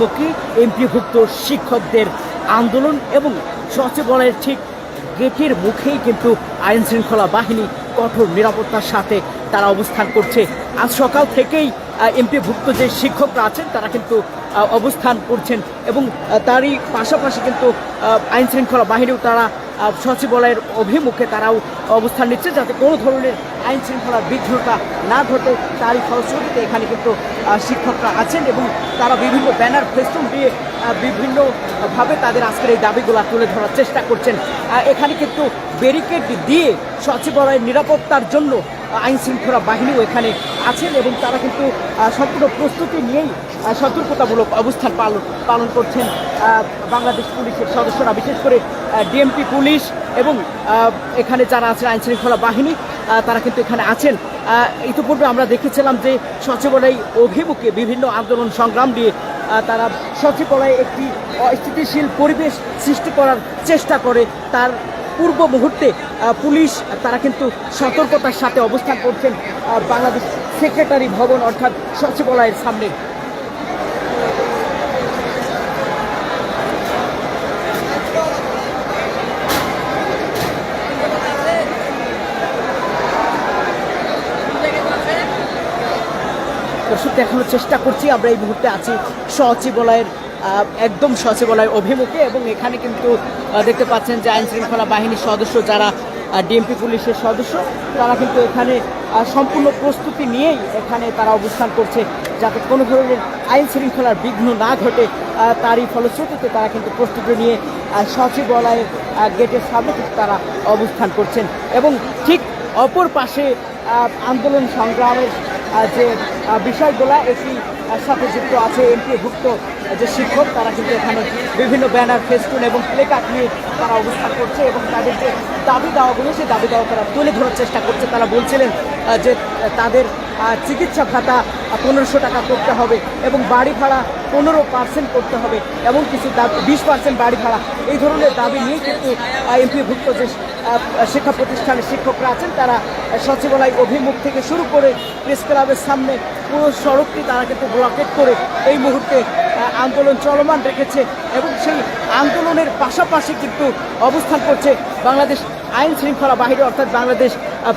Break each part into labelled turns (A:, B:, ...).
A: মুখী এমপিভুক্ত শিক্ষকদের আন্দোলন এবং সচিবালয়ের ঠিক গেটের মুখেই কিন্তু আইন শৃঙ্খলা বাহিনী কঠোর নিরাপত্তার সাথে তারা অবস্থান করছে। আজ সকাল থেকেই এমপিভুক্ত যে শিক্ষকরা আছেন, তারা কিন্তু অবস্থান করছেন এবং তারই পাশাপাশি কিন্তু আইন শৃঙ্খলা বাহিনীও তারা সচিবালয়ের অভিমুখে তারাও অবস্থান নিচ্ছে যাতে কোনো ধরনের আইন শৃঙ্খলার বিঘ্নতা না ঘটে। তারই ফলশ্রুতিতে এখানে কিন্তু শিক্ষকরা আছেন এবং তারা বিভিন্ন ব্যানার, ফেস্টুন দিয়ে বিভিন্নভাবে তাদের আজকের এই দাবিগুলো তুলে ধরার চেষ্টা করছেন। এখানে কিন্তু ব্যারিকেড দিয়ে সচিবালয়ের নিরাপত্তার জন্য আইন শৃঙ্খলা বাহিনীও এখানে আছেন এবং তারা কিন্তু সম্পূর্ণ প্রস্তুতি নিয়েই সতর্কতামূলক অবস্থান পালন পালন করছেন বাংলাদেশ পুলিশের সদস্যরা, বিশেষ করে ডিএমপি পুলিশ এবং এখানে যারা আছেন আইন শৃঙ্খলা বাহিনী তারা কিন্তু এখানে আছেন। ইতিপূর্বে আমরা দেখেছিলাম যে সচিবালয় অভিমুখে বিভিন্ন আন্দোলন সংগ্রাম দিয়ে তারা সচিবালয়ে একটি অস্থিতিশীল পরিবেশ সৃষ্টি করার চেষ্টা করে। তার পূর্ব মুহূর্তে পুলিশ, তারা কিন্তু সতর্কতার সাথে অবস্থান করছেন বাংলাদেশ সেক্রেটারি ভবন অর্থাৎ সচিবালয়ের সামনে। দর্শক, দেখানোর চেষ্টা করছি, আমরা এই মুহূর্তে আছি সচিবালয়ের একদম সচিবালয়ের অভিমুখে এবং এখানে কিন্তু দেখতে পাচ্ছেন যে আইন শৃঙ্খলা বাহিনীর সদস্য যারা ডিএমপি পুলিশের সদস্য, তারা কিন্তু এখানে সম্পূর্ণ প্রস্তুতি নিয়েই এখানে তারা অবস্থান করছে যাতে কোনো ধরনের আইন শৃঙ্খলার বিঘ্ন না ঘটে তারই ফলশ্রুতিতে তারা কিন্তু প্রস্তুতি নিয়ে সচিবালয়ের গেটের সামনে তারা অবস্থান করছেন। এবং ঠিক অপর পাশে আন্দোলন সংগ্রামের যে বিষয়গুলো আহ, সাথে যুক্ত আছে এমপিভুক্ত যে শিক্ষক তারা কিন্তু এখানে বিভিন্ন ব্যানার ফেস্টুন এবং প্লেকার্ড নিয়ে তারা অবস্থান করছে এবং তাদের যে দাবি দাওয়াগুলো সেই দাবি দাওয়া তারা তুলে ধরার চেষ্টা করছে। তারা বলছিলেন যে তাদের চিকিৎসা ভাতা পনেরোশো টাকা করতে হবে এবং বাড়ি ভাড়া পনেরো পার্সেন্ট করতে হবে এবং কিছু বিশ পার্সেন্ট বাড়ি ভাড়া। এই ধরনের দাবি নিয়ে কিন্তু এমপিভুক্ত যে শিক্ষা প্রতিষ্ঠানের শিক্ষকরা আছেন, তারা সচিবালয় অভিমুখ থেকে শুরু করে প্রেস ক্লাবের সামনে পুরো সড়কটি তারা কিন্তু ব্লকেট করে এই মুহূর্তে আন্দোলন চলমান রেখেছে এবং সেই আন্দোলনের পাশাপাশি কিন্তু অবস্থান করছে বাংলাদেশ আইন শৃঙ্খলা বাহিনী, অর্থাৎ বাংলাদেশ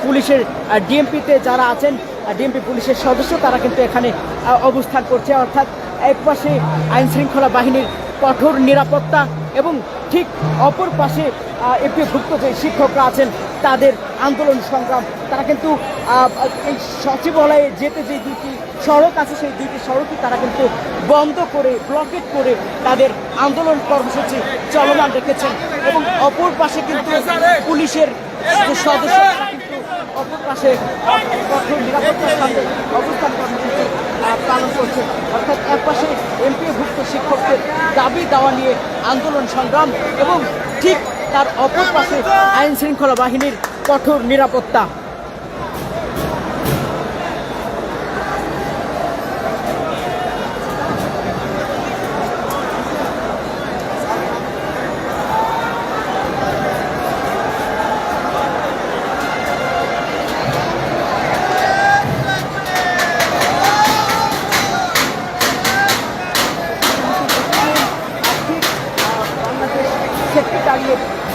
A: পুলিশের ডিএমপিতে যারা আছেন ডিএমপি পুলিশের সদস্য, তারা কিন্তু এখানে অবস্থান করছে। অর্থাৎ এক পাশে আইন শৃঙ্খলা বাহিনীর কঠোর নিরাপত্তা এবং ঠিক অপর পাশে এপিভুক্ত যে শিক্ষকরা আছেন, তাদের আন্দোলন সংগ্রাম। তারা কিন্তু এই সচিবালয়ে যেতে যে দুটি সড়ক আছে, সেই দুইটি সড়কই তারা কিন্তু বন্ধ করে ব্লকেট করে তাদের আন্দোলন কর্মসূচি চলমান রেখেছেন। এবং অপর পাশে কিন্তু পুলিশের সদস্য কিন্তু অপর পাশে কঠোর নিরাপত্তার সাথে অবস্থান কর্মসূচি পালন করছে। অর্থাৎ এক পাশে এমপিভুক্ত শিক্ষকদের দাবি দেওয়া নিয়ে আন্দোলন, সংগ্রাম এবং ঠিক তার অপর পাশে আইন শৃঙ্খলা বাহিনীর কঠোর নিরাপত্তা।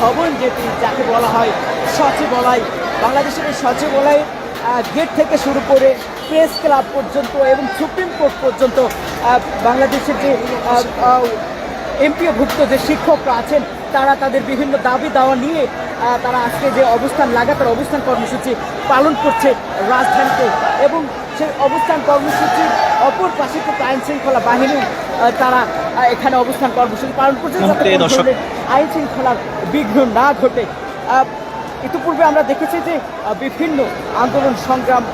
A: ভবন যেটি, যাকে বলা হয় সচিবালয়। বাংলাদেশের এই গেট থেকে শুরু করে প্রেস ক্লাব পর্যন্ত এবং সুপ্রিম কোর্ট পর্যন্ত বাংলাদেশের যে এমপিওভুক্ত যে শিক্ষকরা আছেন, তারা তাদের বিভিন্ন দাবি দাওয়া নিয়ে তারা আজকে যে অবস্থান, লাগাতার অবস্থান কর্মসূচি পালন করছে রাজধানীতে। এবং সেই অবস্থান কর্মসূচির অপর পাশে কিন্তু আইন শৃঙ্খলা বাহিনী তারা এখানে অবস্থান কর্মসূচি পালন করছে আইন শৃঙ্খলার বিঘ্ন না ঘটে। ইতিপূর্বে আমরা দেখেছি যে বিভিন্ন আন্দোলন সংগ্রাম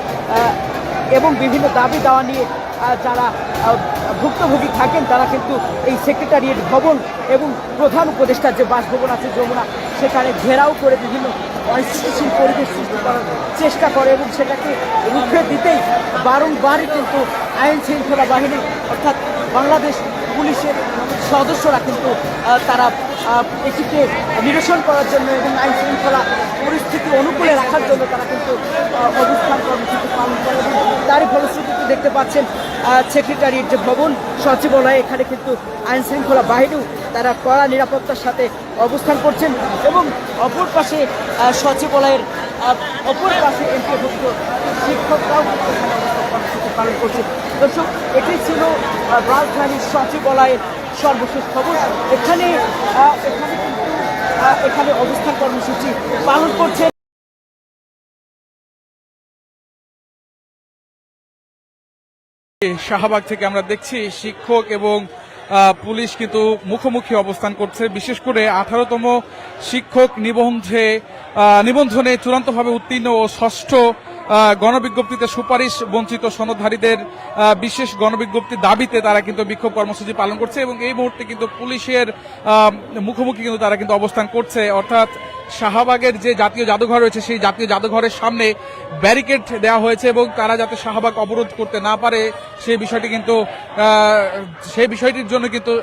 A: এবং বিভিন্ন দাবি দাওয়া নিয়ে যারা ভুক্তভোগী থাকেন, তারা কিন্তু এই সেক্রেটারিয়েট ভবন এবং প্রধান উপদেষ্টার যে বাসভবন আছে যমুনা, সেখানে ঘেরাও করে বিভিন্ন অস্থিতিশীল পরিবেশ সৃষ্টি করার চেষ্টা করে এবং সেটাকে রুখে দিতেই বারংবারই কিন্তু আইন শৃঙ্খলা বাহিনী, অর্থাৎ বাংলাদেশ পুলিশের সদস্যরা কিন্তু তারা এটিকে নিরসন করার জন্য এবং আইন শৃঙ্খলা পরিস্থিতি অনুকূলে রাখার জন্য তারা কিন্তু অবস্থান কর্মসূচি পালন করে। তারই ফলশ্রুতিতে দেখতে পাচ্ছেন সেক্রেটারির যে ভবন, সচিবালয়, এখানে কিন্তু আইন শৃঙ্খলা বাহিনীও তারা কড়া নিরাপত্তার সাথে অবস্থান করছেন এবং অপর পাশে সচিবালয়ের অপর পাশে এমপিভুক্ত শিক্ষকরাও পালন করছে দর্শক এটি ছিল রাজধানীর সচিবালয়ের সর্বশেষ খবর। এখানে এখানে এখানে অবস্থান কর্মসূচি পালন করছে।
B: শাহবাগ থেকে আমরা দেখছি শিক্ষক এবং পুলিশ কিন্তু মুখোমুখি অবস্থান করছে। বিশেষ করে আঠারোতম শিক্ষক নিবন্ধে নিবন্ধনে চূড়ান্তভাবে উত্তীর্ণ ও ষষ্ঠ গণবিজ্ঞপ্তিতে সুপারিশ বঞ্চিত সনদধারীদের বিশেষ গণবিজ্ঞপ্তি দাবিতে তারা কিন্তু বিক্ষোভ কর্মসূচি পালন করছে এবং এই মুহূর্তে কিন্তু পুলিশের মুখোমুখি কিন্তু তারা কিন্তু অবস্থান করছে। অর্থাৎ শাহবাগের যে জাতীয় জাদুঘর রয়েছে, সেই জাতীয় জাদুঘরের সামনে ব্যারিকেড দেওয়া হয়েছে এবং তারা যাতে শাহবাগ অবরোধ করতে না পারে, সেই বিষয়টি কিন্তু সেই বিষয়টির জন্য কিন্তু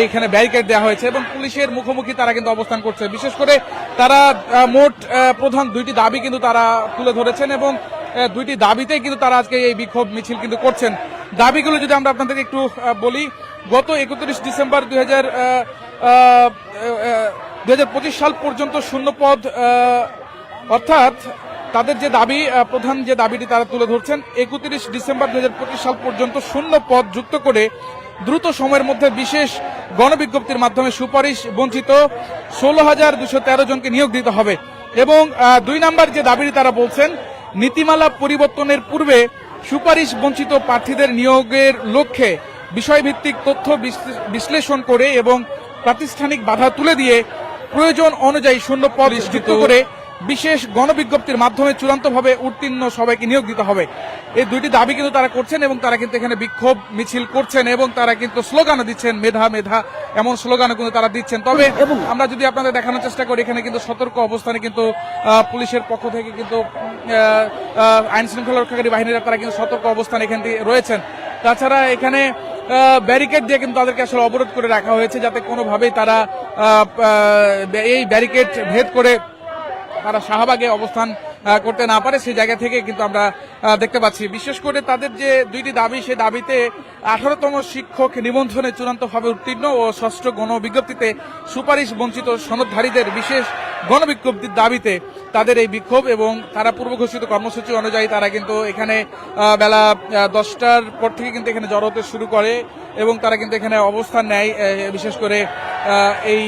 B: এইখানে ব্যারিকেড দেওয়া হয়েছে এবং পুলিশের মুখোমুখি তারা কিন্তু অবস্থান করছে। বিশেষ করে তারা মোট প্রধান দুইটি দাবি কিন্তু তারা তুলে ধরেছেন এবং দুইটি দাবিতেই কিন্তু তারা আজকে এই বিক্ষোভ মিছিল কিন্তু করছেন। দাবিগুলো যদি আমরা আপনাদেরকে একটু বলি, গত একত্রিশ ডিসেম্বর দুই হাজার দুই সাল পর্যন্ত শূন্য পদ অর্থাৎ তাদের যে দাবি প্রধান যে দাবিটি তারা তুলে ধরছেন, একত্রিশ ডিসেম্বর দু হাজার পঁচিশ সাল পর্যন্ত শূন্য পদ যুক্ত করে দ্রুত সময়ের মধ্যে বিশেষ গণবিজ্ঞপ্তির মাধ্যমে সুপারিশ বঞ্চিত ষোলো হাজার দুশো তেরো জনকে নিয়োগ দিতে হবে। এবং দুই নাম্বার যে দাবিটি তারা বলছেন, নীতিমালা পরিবর্তনের পূর্বে সুপারিশ বঞ্চিত প্রার্থীদের নিয়োগের লক্ষ্যে বিষয়ভিত্তিক তথ্য বিশ্লেষণ করে এবং প্রাতিষ্ঠানিক বাধা তুলে দিয়ে প্রয়োজন অনুযায়ী শূন্য পদ যুক্ত করে বিশেষ গণবিজ্ঞপ্তির মাধ্যমে চূড়ান্তভাবে উত্তীর্ণ সবাইকে নিয়োগ দিতে হবে। এই দুইটি দাবি কিন্তু তারা করছেন এবং তারা কিন্তু এখানে বিক্ষোভ মিছিল করছেন এবং তারা কিন্তু স্লোগানও দিচ্ছেন মেধা মেধা এমন স্লোগানও কিন্তু তারা দিচ্ছেন। তবে আমরা যদি আপনাদের দেখানোর চেষ্টা করি এখানে কিন্তু সতর্ক অবস্থানে কিন্তু আহ, পুলিশের পক্ষ থেকে কিন্তু আইন শৃঙ্খলা রক্ষাকারী বাহিনীরা তারা কিন্তু সতর্ক অবস্থানে এখানে রয়েছেন। তাছাড়া এখানে ব্যারিকেড দিয়ে কিন্তু তাদেরকে আসলে অবরোধ করে রাখা হয়েছে যাতে কোনোভাবেই তারা এই ব্যারিকেড ভেদ করে তারা শাহবাগে অবস্থান করতে না পারে, সেই জায়গা থেকে কিন্তু আমরা দেখতে পাচ্ছি। বিশেষ করে তাদের যে দুইটি দাবি, সেই দাবিতে আঠারোতম শিক্ষক নিবন্ধনে চূড়ান্তভাবে উত্তীর্ণ ও ষষ্ঠ গণবিজ্ঞপ্তিতে সুপারিশ বঞ্চিত সনদধারীদের বিশেষ গণবিজ্ঞপ্তির দাবিতে তাদের এই বিক্ষোভ এবং তারা পূর্ব ঘোষিত কর্মসূচি অনুযায়ী তারা কিন্তু এখানে বেলা দশটার পর থেকে কিন্তু এখানে জড়ো হতে শুরু করে এবং তারা কিন্তু এখানে অবস্থান নেয় বিশেষ করে এই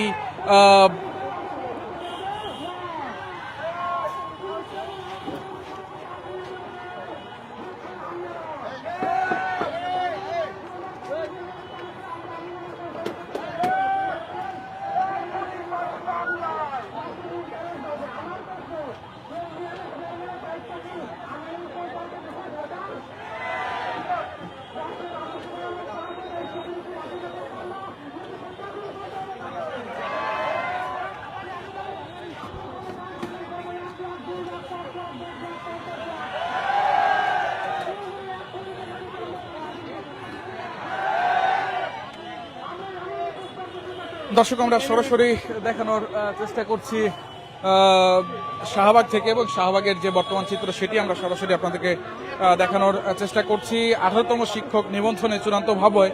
B: দর্শক, আমরা সরাসরি দেখানোর চেষ্টা করছি শাহবাগ থেকে এবং শাহবাগের যে বর্তমান চিত্র সেটি আমরা সরাসরি আপনাদেরকে দেখানোর চেষ্টা করছি। আঠারোতম শিক্ষক নিবন্ধনে চূড়ান্তভাবে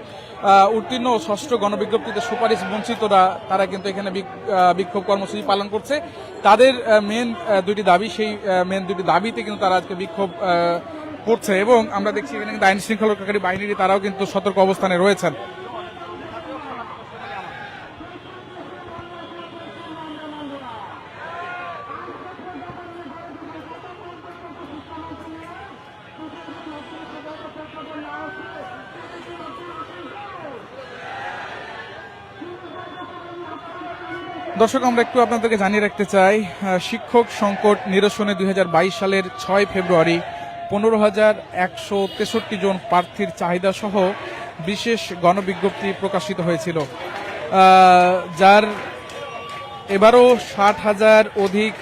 B: উত্তীর্ণ ষষ্ঠ গণবিজ্ঞপ্তিতে সুপারিশ বঞ্চিতরা, তারা কিন্তু এখানে বিক- বিক্ষোভ কর্মসূচি পালন করছে। তাদের মেন দুটি দাবি, সেই মেন দুটি দাবিতে কিন্তু তারা আজকে বিক্ষোভ করছে এবং আমরা দেখছি এখানে কিন্তু আইন বাহিনীর তারাও কিন্তু সতর্ক অবস্থানে রয়েছেন। দর্শক, আমরা একটু আপনাদেরকে জানিয়ে রাখতে চাই শিক্ষক সংকট নিরসনে দুই হাজার বাইশ সালের ছয় ফেব্রুয়ারি পনেরো হাজার একশো তেষট্টি জন প্রার্থীর চাহিদা সহ বিশেষ গণবিজ্ঞপ্তি প্রকাশিত হয়েছিল। যার এবারও ষাট হাজার অধিক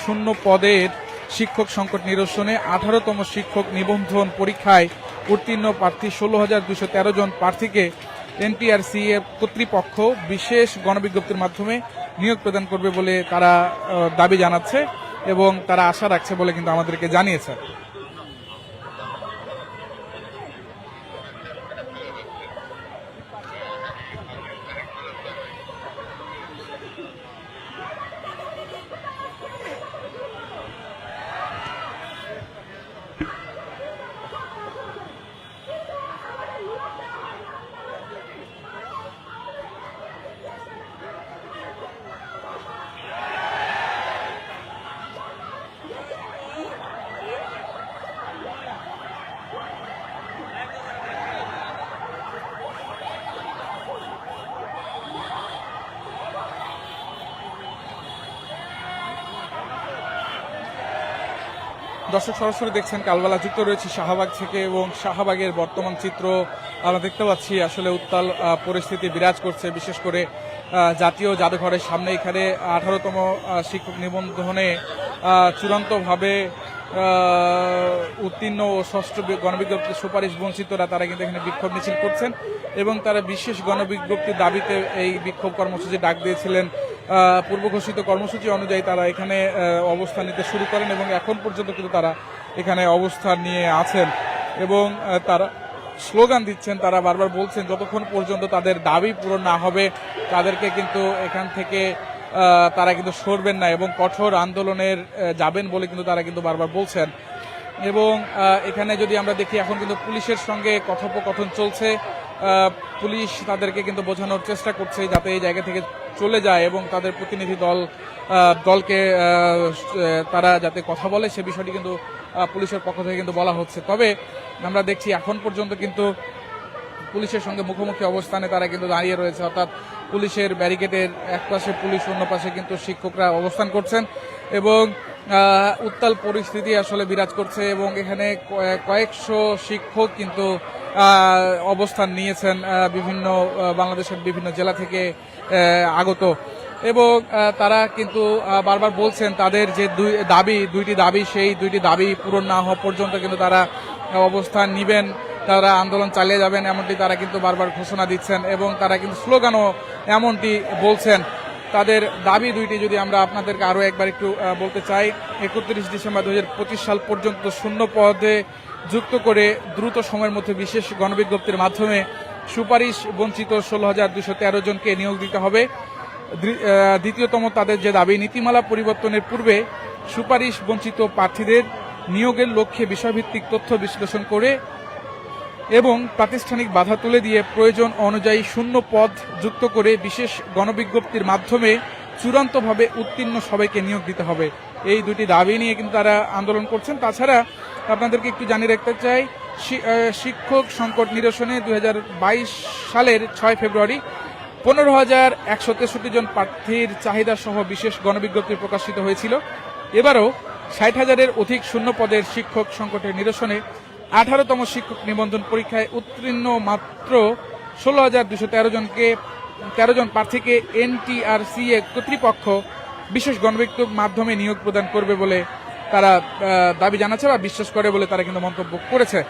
B: শূন্য পদের শিক্ষক সংকট নিরসনে আঠারোতম শিক্ষক নিবন্ধন পরীক্ষায় উত্তীর্ণ প্রার্থী ষোলো হাজার দুশো তেরো জন প্রার্থীকে এনটিআরসি এর কর্তৃপক্ষ বিশেষ গণবিজ্ঞপ্তির মাধ্যমে নিয়োগ প্রদান করবে বলে তারা দাবি জানাচ্ছে এবং তারা আশা রাখছে বলে কিন্তু আমাদেরকে জানিয়েছে। দর্শক সরাসরি দেখছেন, কালবেলা যুক্ত রয়েছে শাহবাগ থেকে এবং শাহবাগের বর্তমান চিত্র আমরা দেখতে পাচ্ছি আসলে উত্তাল পরিস্থিতি বিরাজ করছে। বিশেষ করে জাতীয় জাদুঘরের সামনে এখানে আঠারোতম শিক্ষক নিবন্ধনে চূড়ান্তভাবে উত্তীর্ণ ও ষষ্ঠ গণবিজ্ঞপ্তির সুপারিশ বঞ্চিতরা তারা কিন্তু এখানে বিক্ষোভ মিছিল করছেন এবং তারা বিশেষ গণবিজ্ঞপ্তির দাবিতে এই বিক্ষোভ কর্মসূচি ডাক দিয়েছিলেন পূর্ব ঘোষিত কর্মসূচি অনুযায়ী তারা এখানে অবস্থান নিতে শুরু করেন এবং এখন পর্যন্ত কিন্তু তারা এখানে অবস্থান নিয়ে আছেন। এবং তারা স্লোগান দিচ্ছেন, তারা বারবার বলছেন, যতক্ষণ পর্যন্ত তাদের দাবি পূরণ না হবে, তাদেরকে কিন্তু এখান থেকে তারা কিন্তু সরবেন না এবং কঠোর আন্দোলনের যাবেন বলে কিন্তু তারা কিন্তু বারবার বলছেন। এবং এখানে যদি আমরা দেখি, এখন কিন্তু পুলিশের সঙ্গে কথোপকথন চলছে। পুলিশ তাদেরকে কিন্তু বোঝানোর চেষ্টা করছে যাতে এই জায়গা থেকে চলে যায় এবং তাদের প্রতিনিধি দল দলকে তারা যাতে কথা বলে সে বিষয়টি কিন্তু পুলিশের পক্ষ থেকে কিন্তু বলা হচ্ছে। তবে আমরা দেখছি এখন পর্যন্ত কিন্তু পুলিশের সঙ্গে মুখোমুখি অবস্থানে তারা কিন্তু দাঁড়িয়ে রয়েছে। অর্থাৎ পুলিশের ব্যারিকেডের এক পাশে পুলিশ, অন্য পাশে কিন্তু শিক্ষকরা অবস্থান করছেন। এবং উত্তাল পরিস্থিতি আসলে বিরাজ করছে এবং এখানে কয়ে- কয়েকশো শিক্ষক কিন্তু অবস্থান নিয়েছেন বিভিন্ন বাংলাদেশের বিভিন্ন জেলা থেকে আগত। এবং তারা কিন্তু বারবার বলছেন তাদের যে দুই, দাবি, দুইটি দাবি সেই দুইটি দাবি পূরণ না হওয়া পর্যন্ত কিন্তু তারা অবস্থান নিবেন, তারা আন্দোলন চালিয়ে যাবেন, এমনটি তারা কিন্তু বারবার ঘোষণা দিচ্ছেন এবং তারা কিন্তু স্লোগানও এমনটি বলছেন। তাদের দাবি দুইটি যদি আমরা আপনাদেরকে আরও একবার একটু বলতে চাই, একত্রিশ ডিসেম্বর দু হাজার পঁচিশ সাল পর্যন্ত শূন্য পদে যুক্ত করে দ্রুত সময়ের মধ্যে বিশেষ গণবিজ্ঞপ্তির মাধ্যমে সুপারিশ বঞ্চিত ষোলো হাজার দুশো তেরো জনকে নিয়োগ দিতে হবে। দ্বিতীয়তম তাদের যে দাবি, নীতিমালা পরিবর্তনের পূর্বে সুপারিশ বঞ্চিত প্রার্থীদের নিয়োগের লক্ষ্যে বিষয়ভিত্তিক তথ্য বিশ্লেষণ করে এবং প্রাতিষ্ঠানিক বাধা তুলে দিয়ে প্রয়োজন অনুযায়ী শূন্য পদ যুক্ত করে বিশেষ গণবিজ্ঞপ্তির মাধ্যমে চূড়ান্তভাবে উত্তীর্ণ সবাইকে নিয়োগ দিতে হবে। এই দুটি দাবি নিয়ে কিন্তু তারা আন্দোলন করছেন। তাছাড়া আপনাদেরকে একটু জানিয়ে রাখতে চাই শিক্ষক সংকট নিরসনে দু হাজার বাইশ সালের ছয় ফেব্রুয়ারি পনেরো হাজার একশো তেষট্টি জন প্রার্থীর চাহিদা সহ বিশেষ গণবিজ্ঞপ্তি প্রকাশিত হয়েছিল। এবারও ষাট হাজারের অধিক শূন্য পদের শিক্ষক সংকটের নিরসনে আঠারোতম শিক্ষক নিবন্ধন পরীক্ষায় উত্তীর্ণ মাত্র ষোলো হাজার দুশো তেরো জনকে, তেরো জন প্রার্থীকে এনটিআরসি কর্তৃপক্ষ বিশেষ গণবিজ্ঞপ্তির মাধ্যমে নিয়োগ প্রদান করবে বলে তারা দাবি জানাচ্ছে বা বিশ্বাস করে বলে তারা কিন্তু মন্তব্য করেছে।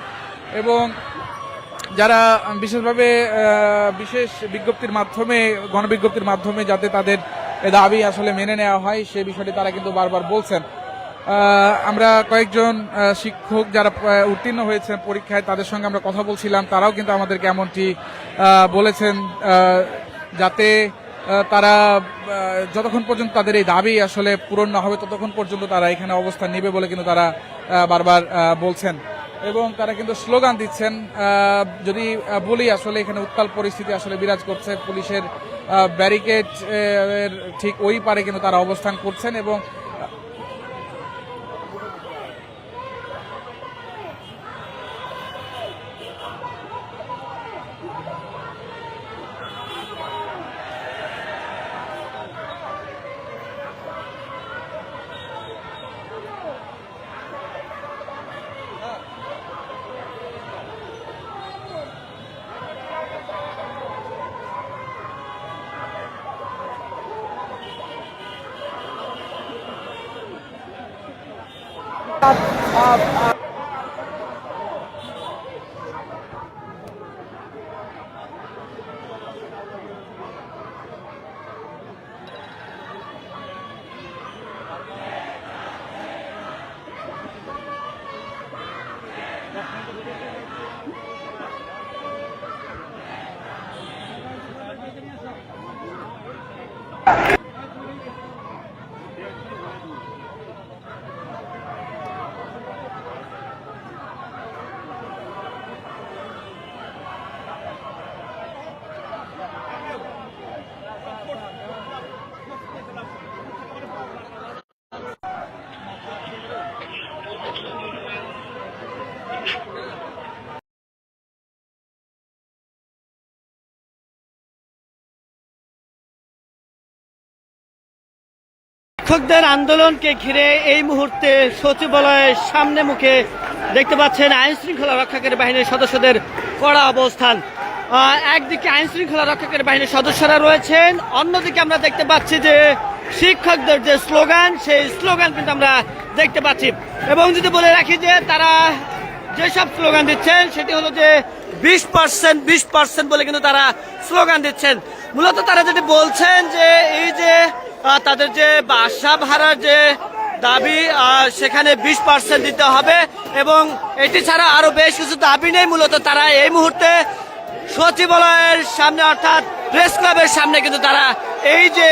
B: এবং যারা বিশেষভাবে বিশেষ বিজ্ঞপ্তির মাধ্যমে, গণবিজ্ঞপ্তির মাধ্যমে যাতে তাদের দাবি আসলে মেনে নেওয়া হয় সে বিষয়টি তারা কিন্তু বারবার বলছেন। আমরা কয়েকজন শিক্ষক যারা উত্তীর্ণ হয়েছেন পরীক্ষায়, তাদের সঙ্গে আমরা কথা বলছিলাম। তারাও কিন্তু আমাদেরকে এমনটি বলেছেন যাতে তারা যতক্ষণ পর্যন্ত তাদের এই দাবি আসলে পূরণ না হবে, ততক্ষণ পর্যন্ত তারা এখানে অবস্থান নেবে বলে কিন্তু তারা বারবার বলছেন। এবং তারা কিন্তু স্লোগান দিচ্ছেন যদি বলি আসলে এখানে উত্তাল পরিস্থিতি আসলে বিরাজ করছে, পুলিশের ব্যারিকেড ঠিক ওই পারে কিন্তু তারা অবস্থান করছেন এবং up, up, up.
C: শিক্ষকদের আন্দোলনকে ঘিরে এই মুহূর্তে সচিবালয়ের সামনে মুখে দেখতে পাচ্ছেন আইন শৃঙ্খলা রক্ষাকারী বাহিনীর সদস্যদের কড়া অবস্থান। একদিকে আইন শৃঙ্খলা রক্ষাকারী বাহিনীর সদস্যরা রয়েছেন, অন্যদিকে আমরা দেখতে পাচ্ছি যে শিক্ষকদের যে স্লোগান, সেই স্লোগান কিন্তু আমরা দেখতে পাচ্ছি। এবং যদি বলে রাখি যে তারা যেসব স্লোগান দিচ্ছেন, সেটি হলো যে বিশ পার্সেন্ট বিশ পার্সেন্ট বলে কিন্তু তারা স্লোগান দিচ্ছেন। মূলত তারা যেটি বলছেন যে এই যে তাদের যে বাসা ভাড়ার যে দাবি সেখানে বিশ পার্সেন্ট দিতে হবে এবং এটি ছাড়া আরও বেশ কিছু দাবি নেই। মূলত তারা এই মুহূর্তে সচিবালয়ের সামনে অর্থাৎ প্রেস ক্লাবের সামনে কিন্তু তারা এই যে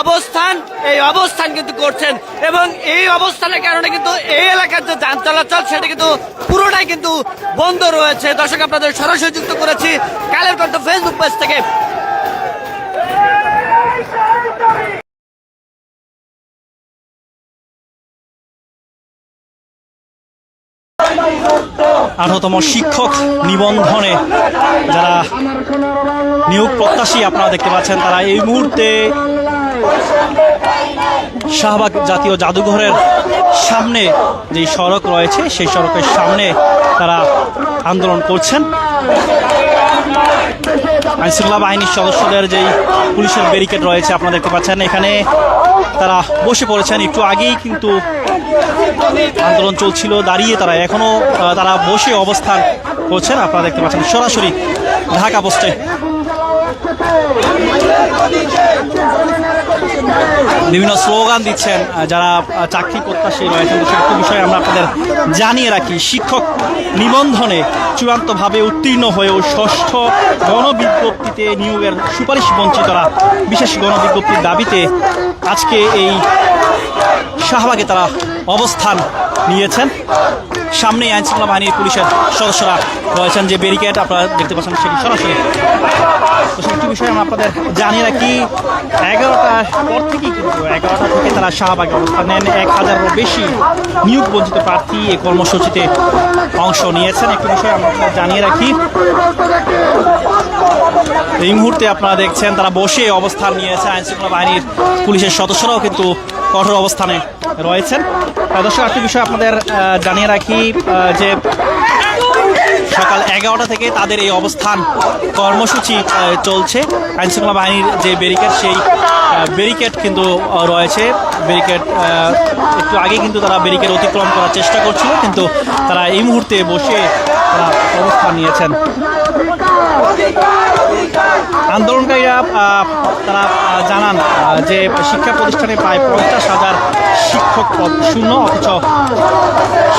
C: অবস্থান, এই অবস্থান কিন্তু করছেন এবং এই অবস্থানের কারণে কিন্তু এই এলাকার যে যান চলাচল, সেটা কিন্তু পুরোটাই কিন্তু বন্ধ রয়েছে। দর্শক, আপনাদের সরাসরি যুক্ত করেছি কালের কণ্ঠ ফেসবুক পেজ থেকে।
D: আঠারোতম শিক্ষক নিবন্ধনে যারা নিয়োগ প্রত্যাশী আপনারা দেখতে পাচ্ছেন, তারা এই মুহূর্তে শাহবাগ জাতীয় জাদুঘরের সামনে যে সড়ক রয়েছে, সেই সড়কের সামনে তারা আন্দোলন করছেন। আইনশৃঙ্খলা বাহিনীর সদস্যদের যেই পুলিশের ব্যারিকেড রয়েছে, আপনারা দেখতে পাচ্ছেন, এখানে তারা বসে পড়েছেন। একটু আগেই কিন্তু আন্দোলন চলছিল, দাঁড়িয়ে তারা এখনও তারা বসে অবস্থান করছেন। আপনারা দেখতে পাচ্ছেন সরাসরি ঢাকা পোস্টে। বিভিন্ন স্লোগান দিচ্ছেন যারা চাকরি প্রত্যাশী রয়েছেন। সেরকম বিষয়ে আমরা আপনাদের জানিয়ে রাখি, শিক্ষক নিবন্ধনে চূড়ান্তভাবে উত্তীর্ণ হয়েও ষষ্ঠ গণবিজ্ঞপ্তিতে নিয়োগের সুপারিশ বঞ্চিতরা, বিশেষ গণবিজ্ঞপ্তির দাবিতে আজকে এই শাহবাগে তারা অবস্থান নিয়েছেন। সামনেই আইনশৃঙ্খলা বাহিনীর পুলিশের সদস্যরা রয়েছেন। যে ব্যারিকেড আপনারা দেখতে পাচ্ছেন, সেটি সরাসরি। তো সেটি বিষয়ে আমরা আপনাদের জানিয়ে রাখি, এগারোটার পর থেকেই কিন্তু, এগারোটা থেকে তারা শাহবাগে অবস্থান নেন। এক হাজারেরও বেশি নিয়োগ বঞ্চিত প্রার্থী এই কর্মসূচিতে অংশ নিয়েছেন। একটি বিষয়ে আমরা জানিয়ে রাখি এই মুহূর্তে আপনারা দেখছেন, তারা বসে অবস্থান নিয়েছে আইনশৃঙ্খলা বাহিনীর পুলিশের সদস্যরাও কিন্তু কঠোর অবস্থানে রয়েছেন। দর্শক একটি বিষয় আপনাদের জানিয়ে রাখি যে সকাল এগারোটা থেকে তাদের এই অবস্থান কর্মসূচি চলছে। আইনশৃঙ্খলা বাহিনীর যে ব্যারিকেড, সেই ব্যারিকেড কিন্তু রয়েছে। ব্যারিকেড একটু আগে কিন্তু তারা ব্যারিকেড অতিক্রম করার চেষ্টা করছিল, কিন্তু তারা এই মুহূর্তে বসে তারা অবস্থান নিয়েছেন। আন্দোলনকারীরা তারা জানান যে শিক্ষা প্রতিষ্ঠানে প্রায় পঞ্চাশ হাজার শিক্ষক পদ শূন্য, অথচ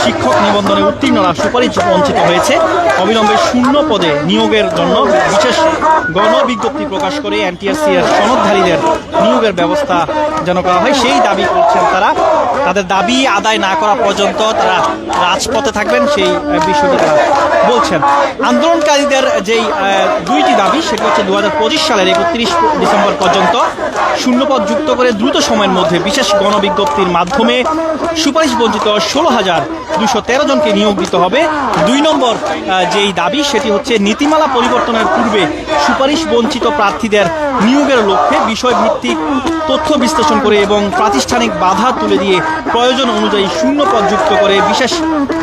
D: শিক্ষক নিবন্ধনে উত্তীর্ণরা সুপারিশ বঞ্চিত হয়েছে। অবিলম্বে শূন্য পদে নিয়োগের জন্য বিশেষ গণবিজ্ঞপ্তি প্রকাশ করে এনটিএসসি এর সনদধারীদের নিয়োগের ব্যবস্থা যেন করা হয়, সেই দাবি করছেন তারা। তাদের দাবি আদায় না করা পর্যন্ত তারা রাজপথে থাকবেন, সেই বিষয়টি তারা বলছেন। আন্দোলনকারীদের যেই দুইটি দাবি, সেটা হচ্ছে দু হাজার পঁচিশ সালের একত্রিশ ডিসেম্বর পর্যন্ত শূন্যপদ যুক্ত করে দ্রুত সময়ের মধ্যে বিশেষ গণবিজ্ঞপ্তির মাধ্যমে সুপারিশ বঞ্চিত ষোলো হাজার দুশো তেরো জনকে নিয়োগ দিতে হবে। দুই নম্বর যেই দাবি, সেটি হচ্ছে নীতিমালা পরিবর্তনের পূর্বে সুপারিশ বঞ্চিত প্রার্থীদের নিয়োগের লক্ষ্যে বিষয়ভিত্তিক তথ্য বিশ্লেষণ করে এবং প্রাতিষ্ঠানিক বাধা তুলে দিয়ে প্রয়োজন অনুযায়ী শূন্য পদ যুক্ত করে বিশেষ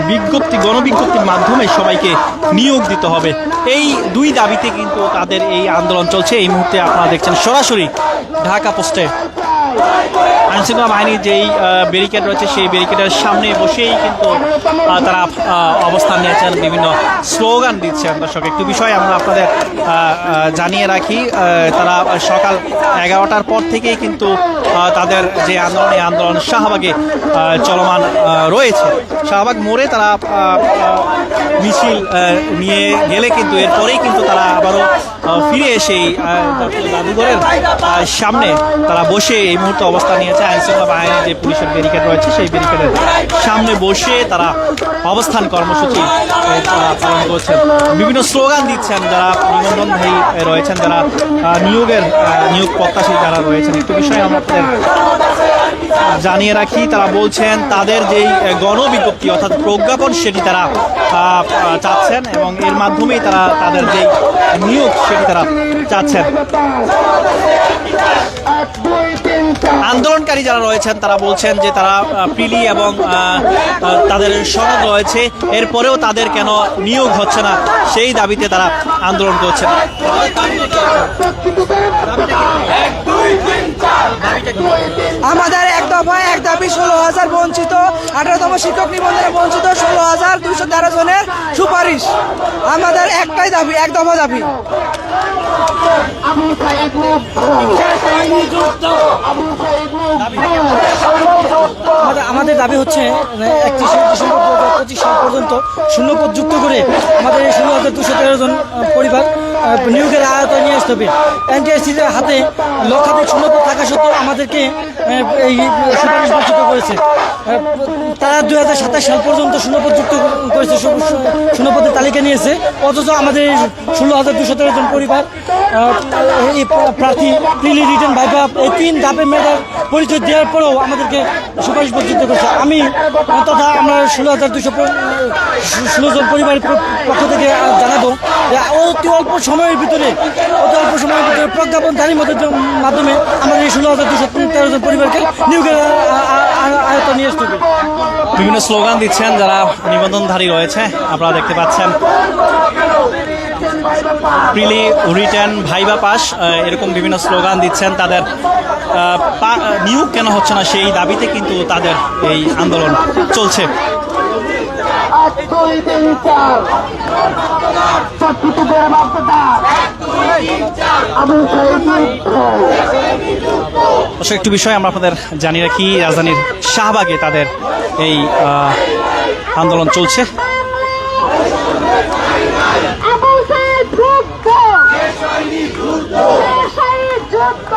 D: বিজ্ঞপ্তি, গণবিজ্ঞপ্তির মাধ্যমে সবাইকে নিয়োগ দিতে হবে। এই দুই দাবিতে কিন্তু তাদের এই আন্দোলন চলছে। এই মুহূর্তে আপনারা দেখছেন সরাসরি ঢাকা পোস্টে। আইনশৃঙ্খলা বাহিনীর যেই ব্যারিকেড রয়েছে, সেই ব্যারিকেডের সামনে বসেই কিন্তু তারা অবস্থান নিয়েছেন, বিভিন্ন স্লোগান দিচ্ছেন দর্শক। একটু বিষয় আমরা আপনাদের জানিয়ে রাখি তারা সকাল এগারোটার পর থেকেই কিন্তু তাদের যে আন্দোলন, এই আন্দোলন শাহবাগে চলমান রয়েছে। শাহবাগ মোড়ে তারা মিছিল নিয়ে গেলে কিন্তু এরপরেই কিন্তু তারা আবারও ফিরে এসে জাদুঘরের সামনে তারা বসে এই মুহূর্তে অবস্থান নিয়েছে আইনশৃঙ্খলা বাহিনীর যে পুলিশের ব্যারিকেড রয়েছে, সেই ব্যারিকেডের সামনে বসে তারা অবস্থান কর্মসূচি পালন করছেন। বিভিন্ন স্লোগান দিচ্ছেন যারা নিবন্ধনধারী রয়েছেন, যারা নিয়োগের নিয়োগ প্রত্যাশী যারা রয়েছেন। একটু বিষয়ে আমরা আপনাদের জানিয়ে রাখি, তারা বলছেন তাদের যেই গণবিজ্ঞপ্তি অর্থাৎ প্রজ্ঞাপন সেটি তারা চাচ্ছেন এবং এর মাধ্যমেই তারা তাদের যেই নিয়োগ সেটি তারা চাচ্ছেন। আন্দোলনকারী যারা রয়েছেন তারা বলছেন যে তারা প্রিলি এবং তাদের সনদ রয়েছে। এরপরেও তাদের কেন নিয়োগ হচ্ছে না সেই দাবিতে তারা আন্দোলন করছেন।
E: আমাদের এক দফা এক দাবি ষোলো হাজার বঞ্চিত আঠারোতম শিক্ষক নিবন্ধনে বঞ্চিত ষোলো হাজার দুইশো তেরো জনের সুপারিশ। আমাদের একটাই দাবি এক দফা দাবি।
F: আমাদের আমাদের দাবি হচ্ছে একত্রিশে ডিসেম্বর পঁচিশ সাল পর্যন্ত শূন্য যুক্ত করে আমাদের এই ষোলো হাজার দুশো তেরো জন পরিবার নিয়োগের আয়তায় নিয়ে আসতে হবে। এনটিএসসির হাতে লক্ষাধিক শূন্যপদ থাকা সত্ত্বেও আমাদেরকে এই সুপারিশ বঞ্চিত করেছে। তারা দুই হাজার সাতাশ সাল পর্যন্ত শূন্যপদ যুক্ত করেছে শূন্যপদের তালিকা নিয়েছে। অথচ আমাদের ষোলো হাজার দুশো তেরো জন পরিবার এই প্রার্থী প্রিলি রিটার্ন ভাইবা এই তিন ধাপে মেধার পরিচয় দেওয়ার পরেও আমাদেরকে সুপারিশ বঞ্চিত করছে। আমি তথা আমরা ষোলো হাজার দুশো ষোলো জন পরিবারের পক্ষ থেকে জানাব অতি অল্প সময়ের ভিতরে, অতি অল্প সময়ের ভিতরে প্রজ্ঞাপনধারী মধ্যে মাধ্যমে আমাদের এই ষোলো হাজার দুশো তেরো জন পরিবারকে নিয়োগের আয়ত্ত নিয়ে আসতে
D: বিভিন্ন স্লোগান দিচ্ছেন যারা নিবন্ধনধারী রয়েছে, আপনারা দেখতে পাচ্ছেন। প্রিলি রিটার্ন ভাইবা পাস এরকম বিভিন্ন স্লোগান দিচ্ছেন তাদের। নিয়োগ কেন হচ্ছে না সেই দাবিতে কিন্তু তাদের এই আন্দোলন চলছে। অবশ্য একটু বিষয় আমরা আপনাদের জানিয়ে রাখি রাজধানীর শাহবাগে তাদের এই আন্দোলন চলছে
G: যুদ্ধ শহীদ যুদ্ধ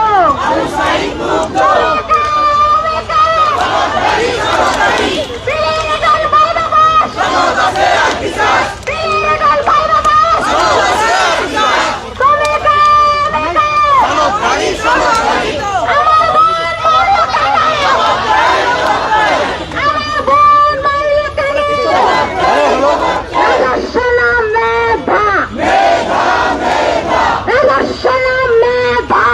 G: Radhassana Medha Radhassana Medha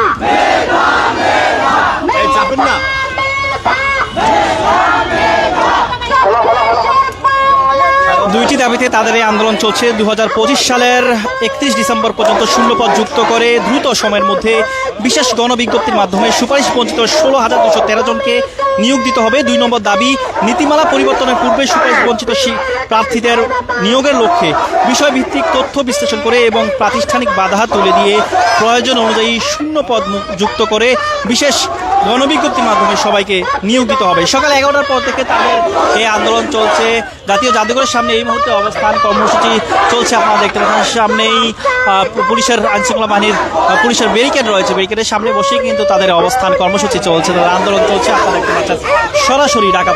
D: দুইটি দাবিতে তাদের এই আন্দোলন চলছে দু হাজার পঁচিশ সালের একত্রিশ ডিসেম্বর পর্যন্ত শূন্যপদ যুক্ত করে দ্রুত সময়ের মধ্যে বিশেষ গণবিজ্ঞপ্তির মাধ্যমে সুপারিশ বঞ্চিত ষোলো হাজার দুশো তেরো জনকে নিয়োগ দিতে হবে। দুই নম্বর দাবি, নীতিমালা পরিবর্তনের পূর্বে সুপারিশ বঞ্চিত প্রার্থীদের নিয়োগের লক্ষ্যে বিষয়ভিত্তিক তথ্য বিশ্লেষণ করে এবং প্রাতিষ্ঠানিক বাধা তুলে দিয়ে প্রয়োজন অনুযায়ী শূন্য পদ যুক্ত করে বিশেষ গণবিজ্ঞপ্তির মাধ্যমে সবাইকে নিয়োগ দিতে হবে। সকাল এগারোটার পর থেকে তাদের এই আন্দোলন চলছে। জাতীয় জাদুঘরের সামনে এই মুহূর্তে অবস্থান কর্মসূচি চলছে আপনারা দেখতে পাচ্ছেন। সামনেই পুলিশের আইনশৃঙ্খলা বাহিনীর পুলিশের ব্যারিকেড রয়েছে। ব্যারিকেডের সামনে বসেই কিন্তু তাদের অবস্থান কর্মসূচি চলছে, তাদের আন্দোলন চলছে। আপনারা দেখতে পাচ্ছেন সরাসরি ঢাকা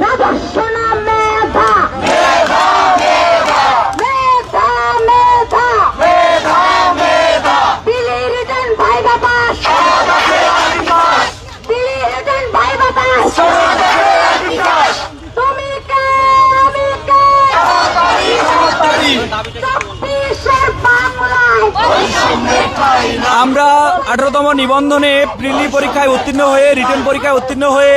G: Medha
E: আমরা আঠারোতম নিবন্ধনে প্রিলি পরীক্ষায় উত্তীর্ণ হয়ে রিটেন পরীক্ষায় উত্তীর্ণ হয়ে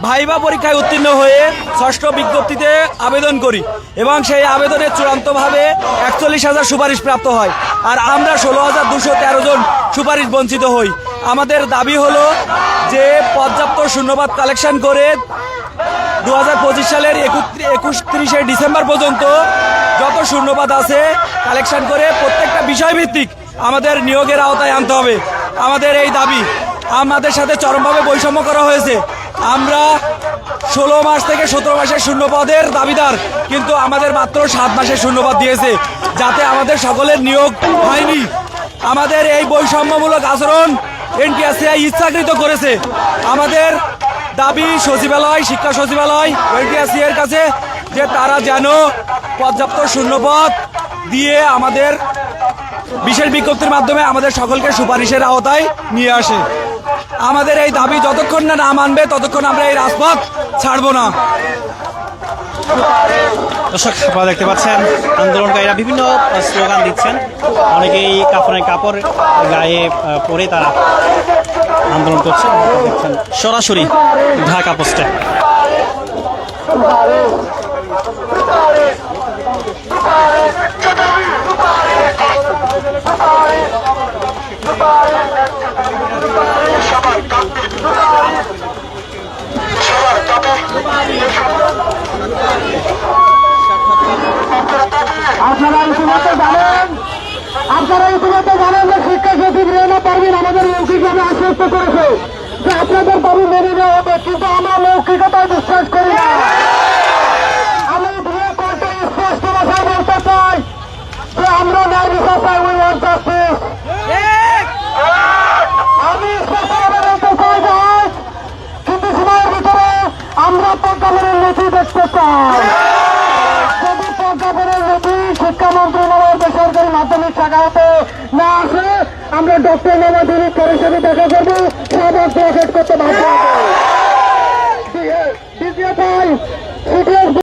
E: ভাইবা পরীক্ষায় উত্তীর্ণ হয়ে ষষ্ঠ বিজ্ঞপ্তিতে আবেদন করি এবং সেই আবেদনে চূড়ান্তভাবে একচল্লিশ হাজার সুপারিশ প্রাপ্ত হয়। আর আমরা ষোলো হাজার দুশো তেরো জন সুপারিশ বঞ্চিত হই। আমাদের দাবি হলো যে পর্যাপ্ত শূন্যবাদ কালেকশন করে দু হাজার পঁচিশ সালের একুশত্রিশে ডিসেম্বর পর্যন্ত যত শূন্যপাত আছে, কালেকশন করে প্রত্যেকটা বিষয়ভিত্তিক আমাদের নিয়োগের আওতায় আনতে হবে। আমাদের এই দাবি, আমাদের সাথে চরমভাবে বৈষম্য করা হয়েছে। আমরা ষোলো মাস থেকে সতেরো মাসের শূন্যপদের দাবিদার, কিন্তু আমাদের মাত্র সাত মাসের শূন্যপদ দিয়েছে, যাতে আমাদের সকলের নিয়োগ হয়নি। আমাদের এই বৈষম্যমূলক আচরণ এনটিআরসিআই ইচ্ছাকৃত করেছে। আমাদের দাবি সচিবালয়, শিক্ষা সচিবালয় এর কাছে যে তারা যেন পর্যাপ্ত শূন্যপদ দিয়ে আমাদের বিশেষ বিজ্ঞপ্তির মাধ্যমে আমাদের সকলকে সুপারিশের আওতায় নিয়ে আসে। আমাদের এই দাবি যতক্ষণ না না মানবে, ততক্ষণ আমরা এই রাজপথ ছাড়বো না।
D: দর্শক, আপনারা দেখতে পাচ্ছেন, আন্দোলনকারীরা বিভিন্ন স্লোগান দিচ্ছেন। অনেকেই কাপড়ের কাপড় গায়ে পরে তারা আন্দোলন করছে সরাসরি ঢাকা পোস্টে।
G: আপনারা